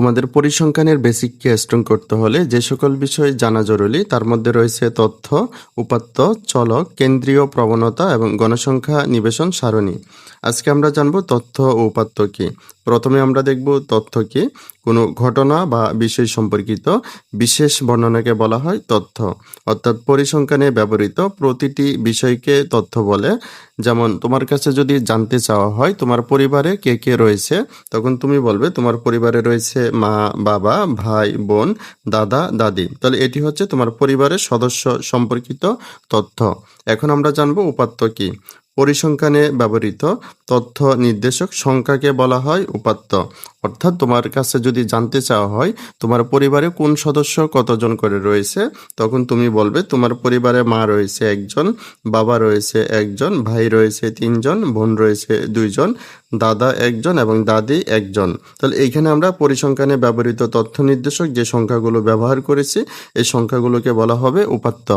তোমাদের পরিসংখ্যানের বেসিককে স্ট্রং করতে হলে যে সকল বিষয় জানা জরুরি, তার মধ্যে রয়েছে তথ্য, উপাত্ত, চলক, কেন্দ্রীয় প্রবণতা এবং গণসংখ্যা নিবেশন সারণী। আজকে আমরা জানব তথ্য ও উপাত্ত কি। প্রথমে আমরা দেখব তথ্য কি। কোনো ঘটনা বা বিষয় সম্পর্কিত বিশেষ বর্ণনাকে বলা হয় তথ্য। অর্থাৎ পরিসংখ্যানে ব্যবহৃত প্রতিটি বিষয়কে তথ্য বলে। যেমন, তোমার কাছে যদি জানতে চাওয়া হয়, তোমার পরিবারে কে কে রয়েছে, তখন তুমি বলবে, তোমার পরিবারে রয়েছে মা, বাবা, ভাই, বোন, দাদা, দাদি। তাহলে এটি হচ্ছে তোমার পরিবারের সদস্য সম্পর্কিত তথ্য। এখন আমরা জানব উপাত্ত কি। পরিসংখ্যানে ব্যবহৃত তথ্য নির্দেশক সংখ্যাকে বলা হয় উপাত্ত। অর্থাৎ তোমার কাছে যদি জানতে চাওয়া হয়, তোমার পরিবারে কোন সদস্য কতজন করে রয়েছে, তখন তুমি বলবে, তোমার পরিবারে মা রয়েছে একজন, বাবা রয়েছে একজন, ভাই রয়েছে তিনজন, বোন রয়েছে দুইজন, দাদা একজন এবং দাদি একজন। তাহলে এইখানে আমরা পরিসংখ্যানে ব্যবহৃত তথ্য নির্দেশক যে সংখ্যাগুলো ব্যবহার করেছি, এই সংখ্যাগুলোকে বলা হবে উপাত্ত।